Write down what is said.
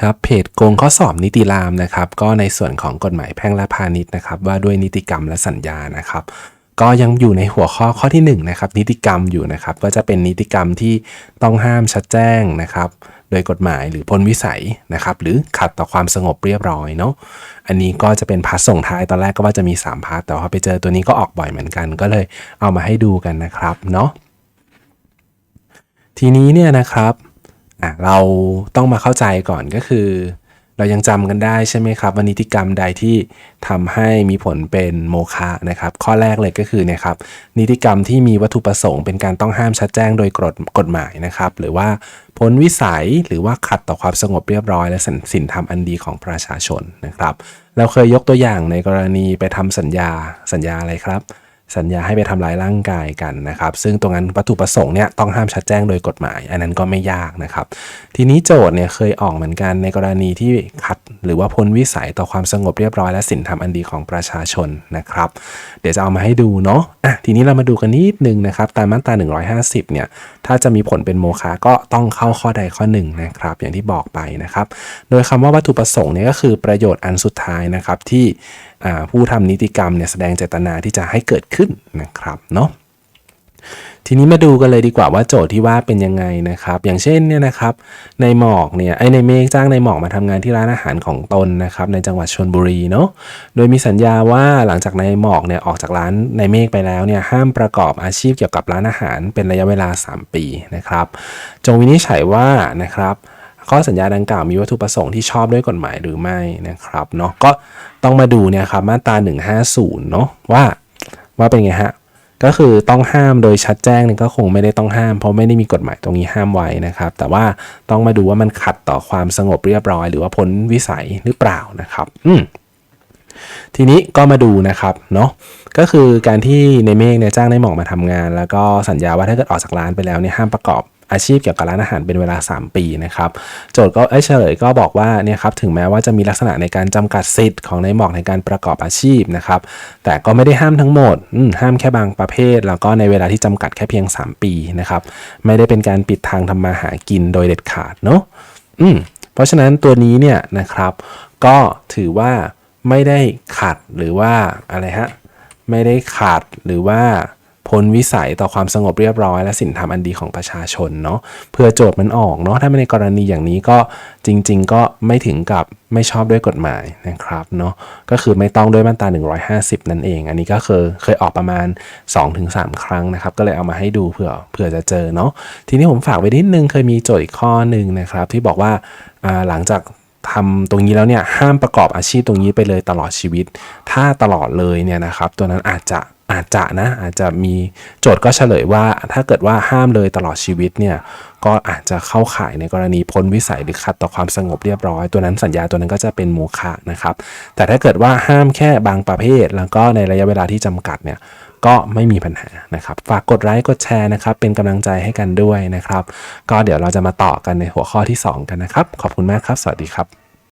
ครับเพจโกงข้อสอบนิติรามนะครับ ก็ในส่วนของกฎหมายแพ่งและพาณิชย์นะครับ ว่าด้วยนิติกรรมและสัญญานะครับ ก็ยังอยู่ในหัวข้อข้อที่1นะครับนิติกรรมอยู่นะครับ ก็จะเป็นนิติกรรมที่ต้องห้ามชัดแจ้งนะครับโดยกฎหมายหรือพ้นวิสัยนะครับ หรือขัดต่อความสงบเรียบร้อยเนาะอันนี้ก็จะเป็นพาร์ทส่งท้ายตอนแรกก็ว่าจะมี 3 พาร์ทแต่ว่าไปเจอตัวนี้ก็ออกบ่อยเหมือนกัน ก็เลยเอามาให้ดูกันนะครับเนาะทีนี้เนี่ยนะครับ อะเราต้องมาเข้าใจก่อนก็คือ เรายังจำกันได้ใช่ไหมครับว่านิติกรรมใดที่ทำให้มีผลเป็นโมฆะนะครับ ข้อแรกเลยก็คือนี่ยครับ นิติกรรมที่มีวัตถุประสงค์เป็นการต้องห้ามชัดแจ้งโดยกฎกฎหมายนะครับ หรือว่าพ้นวิสัยหรือว่าขัดต่อความสงบเรียบร้อย และสินสินธรรมอันดีของประชาชนนะครับ เราเคยยกตัวอย่างในกรณีไปทำสัญญาสัญญาอะไรครับ สัญญาให้ไปทำร้ายร่างกายกันนะครับ ซึ่งตรงนั้นวัตถุประสงค์เนี่ยต้องห้ามชัดแจ้งโดยกฎหมาย อันนั้นก็ไม่ยากนะครับ ทีนี้โจทย์เนี่ยเคยออกเหมือนกันในกรณีที่ขัด หรือว่าพ้นวิสัยต่อความสงบเรียบร้อยและสินธรรมอันดีของประชาชนนะครับ เดี๋ยวจะเอามาให้ดูเนาะอะทีนี้เรามาดูกันนิดนึงนะครับตามมาตรา150เนี่ยถ้าจะมีผลเป็นโมฆะก็ต้องเข้าข้อใดข้อหนึ่งนะครับ อย่างที่บอกไปนะครับ โดยคำว่าวัตถุประสงค์เนี่ยก็คือประโยชน์อันสุดท้ายนะครับที่ผู้ทำนิติกรรมเนี่ยแสดงเจตนาที่จะให้เกิดขึ้นนะครับเนาะทีนี้มาดูกันเลยดีกว่าว่าโจทย์ที่ว่าเป็นยังไงนะครับ อย่างเช่นเนี่ยนะครับในหมอกเนี่ยไอในเมฆจ้างในหมอกมาทำงานที่ร้านอาหารของตนนะครับในจังหวัดชนบุรีเนาะโดยมีสัญญาว่าหลังจากในหมอกเนี่ยออกจากร้านในเมฆไปแล้วเนี่ยห้ามประกอบอาชีพเกี่ยวกับร้านอาหารเป็นระยะเวลา 3 ปีนะครับ จงวินิจฉัยว่านะครับข้อสัญญาดังกล่าวมีวัตถุประสงค์ที่ชอบด้วยกฎหมายหรือไม่นะครับเนาะก็ต้องมาดูเนี่ยครับมาตรา150เนาะว่า ว่าเป็นไงฮะ ก็คือต้องห้ามโดยชัดแจ้งนี่ก็คงไม่ได้ต้องห้าม เพราะไม่ได้มีกฎหมายตรงนี้ห้ามไว้นะครับ แต่ว่าต้องมาดูว่ามันขัดต่อความสงบเรียบร้อย หรือว่าพ้นวิสัยหรือเปล่านะครับ อืมทีนี้ก็มาดูนะครับเนาะก็คือการที่ในเมฆเนี่ยจ้างในหมอกมาทำงาน แล้วก็สัญญาว่าถ้าเกิดออกจากร้านไปแล้วเนี่ยห้ามประกอบ อาชีพเกี่ยวกับร้านอาหารเป็นเวลา 3 ปีนะครับโจทย์ก็เฉลยก็บอกว่าเนี่ยครับถึงแม้ว่าจะมีลักษณะในการจำกัดสิทธิ์ของในหมอกในการประกอบอาชีพนะครับแต่ก็ไม่ได้ห้ามทั้งหมดห้ามแค่บางประเภท แล้วก็ในเวลาที่จำกัดแค่เพียง 3 ปีนะครับไม่ได้เป็นการปิดทางทำมาหากินโดยเด็ดขาดเนาะอืมเพราะฉะนั้นตัวนี้เนี่ยนะครับก็ถือว่าไม่ได้ขัดหรือว่าอะไรฮะไม่ได้ขาดหรือว่า พ้นวิสัยต่อความสงบเรียบร้อย และสินธรรมอันดีของประชาชนเนาะเพื่อโจทย์มันออกเนาะถ้าในกรณีอย่างนี้ก็จริง ๆ ก็ไม่ถึงกับไม่ชอบด้วยกฎหมายนะครับเนาะก็คือไม่ต้องด้วยมาตรา150 นั่นเอง อันนี้ก็เคยเคยออกประมาณ 2-3 ครั้งนะครับ ก็เลยเอามาให้ดูเผื่อเผื่อจะเจอเนาะทีนี้ผมฝากไว้นิดนึงเคยมีโจทย์อีกข้อหนึ่งนะครับ ที่บอกว่าอ่าหลังจากทำตรงนี้แล้วเนี่ยห้ามประกอบอาชีพตรงนี้ไปเลยตลอดชีวิต ถ้าตลอดเลยเนี่ยนะครับ ตัวนั้นอาจจะ อาจจะนะอาจจะมีโจทย์ก็เฉลยว่า ถ้าเกิดว่าห้ามเลยตลอดชีวิตเนี่ยก็อาจจะเข้าข่ายในกรณีพ้นวิสัยหรือขัดต่อความสงบเรียบร้อย ตัวนั้นสัญญาตัวนั้นก็จะเป็นโมฆะนะครับ แต่ถ้าเกิดว่าห้ามแค่บางประเภท แล้วก็ในระยะเวลาที่จำกัดเนี่ยก็ไม่มีปัญหานะครับ ฝากกดไลค์กดแชร์นะครับ เป็นกำลังใจให้กันด้วยนะครับ ก็เดี๋ยวเราจะมาต่อกันในหัวข้อที่ 2 กันนะครับ ขอบคุณมากครับ สวัสดีครับ